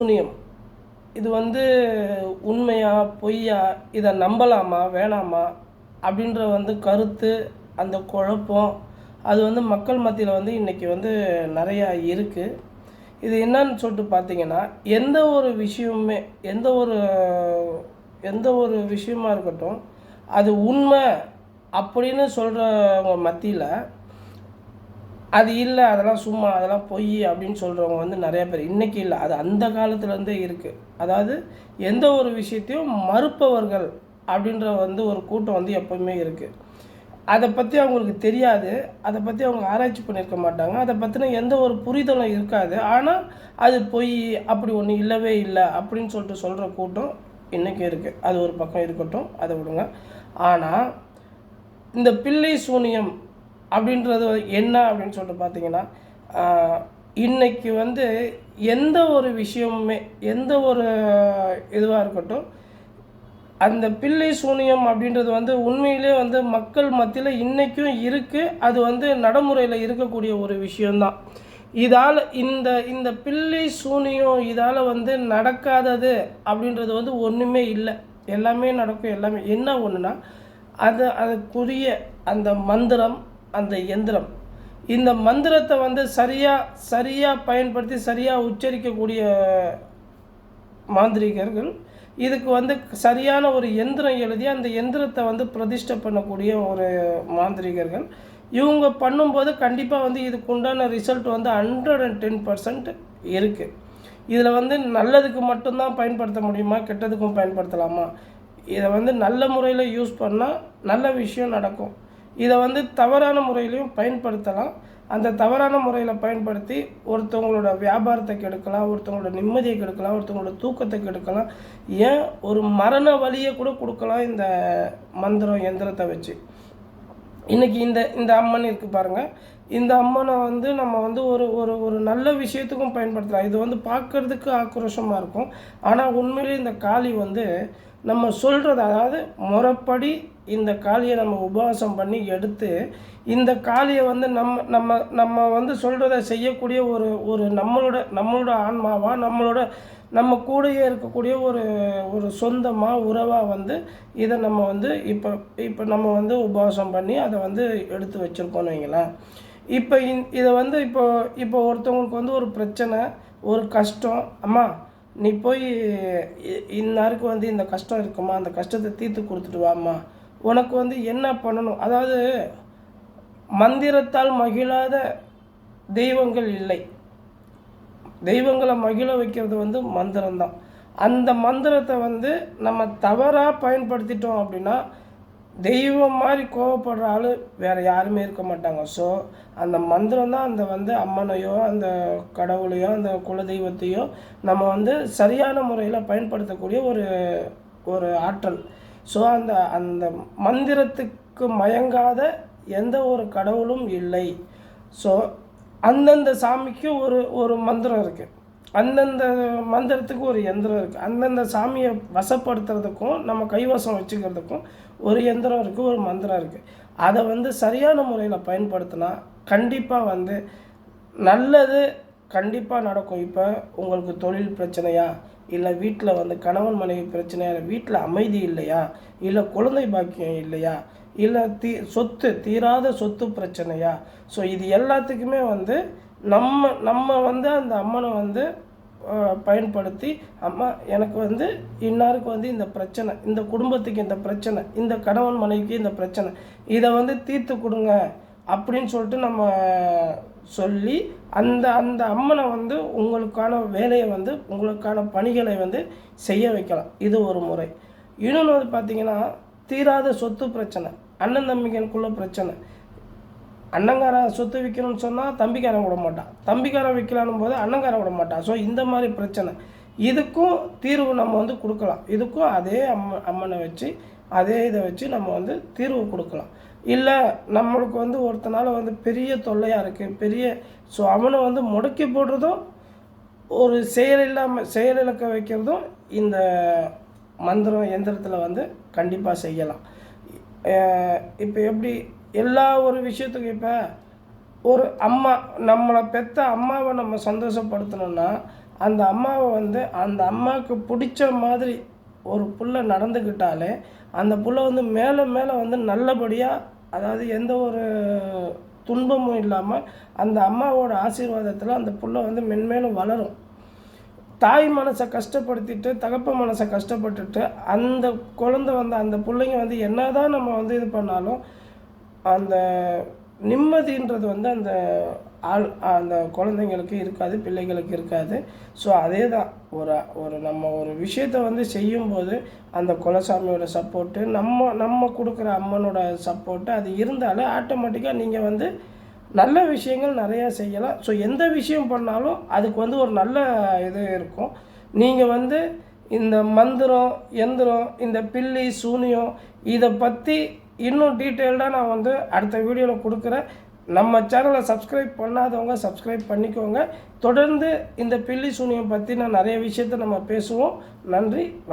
சூனியம் இது வந்து உண்மையா பொய்யா இதை நம்பலாமா வேணாமா அப்படின்ற வந்து கருத்து அந்த குழப்பம் அது வந்து மக்கள் மத்தியில் வந்து இன்றைக்கி வந்து நிறையா இருக்குது இது என்னன்னு சொல்லிட்டு பார்த்தீங்கன்னா எந்த ஒரு விஷயமுமே எந்த ஒரு எந்த ஒரு விஷயமா இருக்கட்டும் அது உண்மை அப்படின்னு சொல்கிறவங்க மத்தியில் அது இல்லை அதெல்லாம் சும்மா அதெல்லாம் பொய் அப்படின்னு சொல்கிறவங்க வந்து நிறைய பேர். இன்றைக்கி இல்லை அது அந்த காலத்துலேருந்தே இருக்குது அதாவது எந்த ஒரு விஷயத்தையும் மறுப்பவர்கள் அப்படின்ற வந்து ஒரு கூட்டம் வந்து எப்போவுமே இருக்குது அதை பற்றி அவங்களுக்கு தெரியாது. அதை பற்றி அவங்க ஆராய்ச்சி பண்ணியிருக்க மாட்டாங்க. அதை பற்றின எந்த ஒரு புரிதலும் இருக்காது. ஆனால் அது பொய் அப்படி ஒன்று இல்லவே இல்லை அப்படின்னு சொல்லிட்டு சொல்கிற கூட்டம் இன்றைக்கும் இருக்குது அது ஒரு பக்கம் இருக்கட்டும் அதை விடுங்க. ஆனால் இந்த பிள்ளை சூனியம் அப்படின்றது என்ன அப்படின்னு சொல்லிட்டு பார்த்தீங்கன்னா இன்றைக்கி இன்னைக்கு வந்து எந்த ஒரு விஷயமுமே எந்த ஒரு இதுவாக இருக்கட்டும் அந்த பில்லி சூனியம் அப்படின்றது வந்து உண்மையிலே வந்து மக்கள் மத்தியில் இன்றைக்கும் இருக்குது அது வந்து நடைமுறையில் இருக்கக்கூடிய ஒரு விஷயந்தான் இதால் இந்த இந்த பில்லி சூனியம் இதால் வந்து நடக்காதது அப்படின்றது வந்து ஒன்றுமே இல்லை. எல்லாமே நடக்கும் எல்லாமே. என்ன ஒன்றுனா அது அதுக்குரிய அந்த மந்திரம் அந்த எந்திரம். இந்த மந்திரத்தை வந்து சரியாக சரியாக பயன்படுத்தி சரியாக உச்சரிக்கக்கூடிய மாந்திரிகர்கள் இதுக்கு வந்து சரியான ஒரு எந்திரம் எழுதி அந்த எந்திரத்தை வந்து பிரதிஷ்டை பண்ணக்கூடிய ஒரு மாந்திரிகர்கள். இவங்க பண்ணும்போது கண்டிப்பாக வந்து இதுக்கு உண்டான ரிசல்ட் வந்து ஹண்ட்ரட் அண்ட் டென் பர்சன்ட் இருக்குது இதில் வந்து நல்லதுக்கு மட்டும்தான் பயன்படுத்த முடியுமா கெட்டதுக்கும் பயன்படுத்தலாமா? இதை வந்து நல்ல முறையில் யூஸ் பண்ணால் நல்ல விஷயம் நடக்கும். இதை வந்து தவறான முறையிலையும் பயன்படுத்தலாம். அந்த தவறான முறையில் பயன்படுத்தி ஒருத்தவங்களோட வியாபாரத்தை கெடுக்கலாம் ஒருத்தவங்களோட நிம்மதியை கெடுக்கலாம் ஒருத்தவங்களோட தூக்கத்தை கெடுக்கலாம். ஏன்? ஒரு மரண வழியை கூட கொடுக்கலாம் இந்த மந்திரம் எந்திரத்தை வச்சு. இன்றைக்கி இந்த இந்த அம்மன் இருக்குது பாருங்கள் இந்த அம்மனை வந்து நம்ம வந்து ஒரு ஒரு ஒரு நல்ல விஷயத்துக்கும் பயன்படுத்தலாம். இது வந்து பார்க்கறதுக்கு ஆக்ரோஷமாக இருக்கும். ஆனால் உண்மையிலேயே இந்த காளி வந்து நம்ம சொல்கிறது அதாவது முறைப்படி இந்த காளியை நம்ம உபவாசம் பண்ணி எடுத்து இந்த காளியை வந்து நம்ம நம்ம நம்ம வந்து சொல்கிறத செய்யக்கூடிய ஒரு ஒரு நம்மளோட நம்மளோட ஆன்மாவாக நம்மளோட நம்ம கூடயே இருக்கக்கூடிய ஒரு ஒரு சொந்தமாக உறவாக வந்து இதை நம்ம வந்து இப்போ இப்போ நம்ம வந்து உபவாசம் பண்ணி அதை வந்து எடுத்து வச்சுருக்கோம்னு வைங்களேன். இப்போ இந் இதை வந்து இப்போ இப்போ ஒருத்தவங்களுக்கு வந்து ஒரு பிரச்சனை ஒரு கஷ்டம் அம்மா நீ போய் இ- இன்னாருக்கு வந்து இந்த கஷ்டம் இருக்குமா? அந்த கஷ்டத்தை தீர்த்து கொடுத்துட்டு வாம்மா. உனக்கு வந்து என்ன பண்ணணும்? அதாவது மந்திரத்தால் மகிழாத தெய்வங்கள் இல்லை. தெய்வங்களை மகிழ வைக்கிறது வந்து மந்திரம்தான். அந்த மந்திரத்தை வந்து நம்ம தவறாக பயன்படுத்திட்டோம் அப்படின்னா தெய்வம் மாதிரி கோவப்படுற ஆள் வேறு யாருமே இருக்க மாட்டாங்க. ஸோ அந்த மந்திரம் தான் அந்த வந்து அம்மனையோ அந்த கடவுளையோ அந்த குலதெய்வத்தையோ நம்ம வந்து சரியான முறையில் பயன்படுத்தக்கூடிய ஒரு ஒரு ஆற்றல். ஸோ அந்த அந்த மந்திரத்துக்கு மயங்காத எந்த ஒரு கடவுளும் இல்லை. ஸோ அந்தந்த சாமிக்கு ஒரு ஒரு மந்திரம் இருக்குது அந்தந்த மந்திரத்துக்கு ஒரு எந்திரம் இருக்குது அந்தந்த சாமியை வசப்படுத்துறதுக்கும் நம்ம கைவசம் வச்சுக்கிறதுக்கும் ஒரு எந்திரம் இருக்குது ஒரு மந்திரம் இருக்குது அதை வந்து சரியான முறையில் பயன்படுத்தினா கண்டிப்பாக வந்து நல்லது கண்டிப்பாக நடக்கும். இப்போ உங்களுக்கு தொழில் பிரச்சனையா? இல்லை வீட்டில் வந்து கணவன் மனைவி பிரச்சனையா? இல்லை வீட்டில் அமைதி இல்லையா? இல்லை குழந்தை பாக்கியம் இல்லையா? இல்லை தீ சொத்து தீராத சொத்து பிரச்சனையா? ஸோ இது எல்லாத்துக்குமே வந்து நம்ம நம்ம வந்து அந்த அம்மனை வந்து பயன்படுத்தி அம்மா எனக்கு வந்து இன்னாருக்கு வந்து இந்த பிரச்சனை இந்த குடும்பத்துக்கு இந்த பிரச்சனை இந்த கணவன் மனைவிக்கு இந்த பிரச்சனை இதை வந்து தீர்த்து கொடுங்க அப்படின்னு சொல்லிட்டு நம்ம சொல்லி அந்த அந்த அம்மனை வந்து உங்களுக்கான வேலையை வந்து உங்களுக்கான பணிகளை வந்து செய்ய வைக்கலாம். இது ஒரு முறை. இன்னொன்று வந்து பார்த்தீங்கன்னா தீராத சொத்து பிரச்சனை. அண்ணன் தம்பிகளுக்குள்ள பிரச்சனை. அண்ணங்காரன் சொத்து விற்கணும்னு சொன்னால் தம்பிக்காரன் விட மாட்டான். தம்பிக்காரன் விற்கலான்னு போது அண்ணங்காரன் விட மாட்டான். ஸோ இந்த மாதிரி பிரச்சனை. இதுக்கும் தீர்வு நம்ம வந்து கொடுக்கலாம். இதுக்கும் அதே அம்ம அம்மனை வச்சு அதே இதை வச்சு நம்ம வந்து தீர்வு கொடுக்கலாம். இல்லை நம்மளுக்கு வந்து ஒருத்தனால வந்து பெரிய தொல்லையாக இருக்குது பெரிய ஸோ அவனை வந்து முடக்கி போடுறதும் ஒரு செயல் இல்லாமல் செயலிழக்க வைக்கிறதும் இந்த மந்திரம் எந்திரத்தில் வந்து கண்டிப்பாக செய்யலாம். இப்போ எப்படி எல்லா ஒரு விஷயத்துக்கும் இப்போ ஒரு அம்மா நம்மளை பெற்ற அம்மாவை நம்ம சந்தோஷப்படுத்தணும்னா அந்த அம்மாவை வந்து அந்த அம்மாவுக்கு பிடிச்ச மாதிரி ஒரு புள்ள நடந்துக்கிட்டாலே அந்த புள்ள வந்து மேலே மேலே வந்து நல்லபடியாக அதாவது எந்த ஒரு துன்பமும் இல்லாமல் அந்த அம்மாவோட ஆசீர்வாதத்தில் அந்த புள்ள வந்து மென்மேலும் வளரும். தாய் மனசை கஷ்டப்படுத்திட்டு தகப்ப மனசை கஷ்டப்பட்டுட்டு அந்த குழந்தை வந்து அந்த பிள்ளைங்க வந்து என்னதான் நம்ம வந்து இது பண்ணாலும் அந்த நிம்மதின்றது வந்து அந்த ஆள் அந்த குழந்தைங்களுக்கு இருக்காது பிள்ளைகளுக்கு இருக்காது. ஸோ அதே தான் ஒரு ஒரு நம்ம ஒரு விஷயத்தை வந்து செய்யும்போது அந்த குலசாமியோட சப்போர்ட்டு நம்ம நம்ம கொடுக்குற அம்மனோட சப்போர்ட்டு அது இருந்தாலே ஆட்டோமேட்டிக்காக நீங்கள் வந்து நல்ல விஷயங்கள் நிறையா செய்யலாம். ஸோ எந்த விஷயம் பண்ணாலும் அதுக்கு வந்து ஒரு நல்ல இது இருக்கும். நீங்கள் வந்து இந்த மந்திரம் எந்திரம் இந்த பில்லி சூனியம் இதை பற்றி இன்னும் டீட்டெயில்டாக நான் வந்து அடுத்த வீடியோவில் கொடுக்குறேன். நம்ம சேனலை சப்ஸ்கிரைப் பண்ணாதவங்க சப்ஸ்கிரைப் பண்ணிக்கோங்க. தொடர்ந்து இந்த பில்லி சூனியம் பற்றி நான் நிறைய விஷயத்த நம்ம பேசுவோம். நன்றி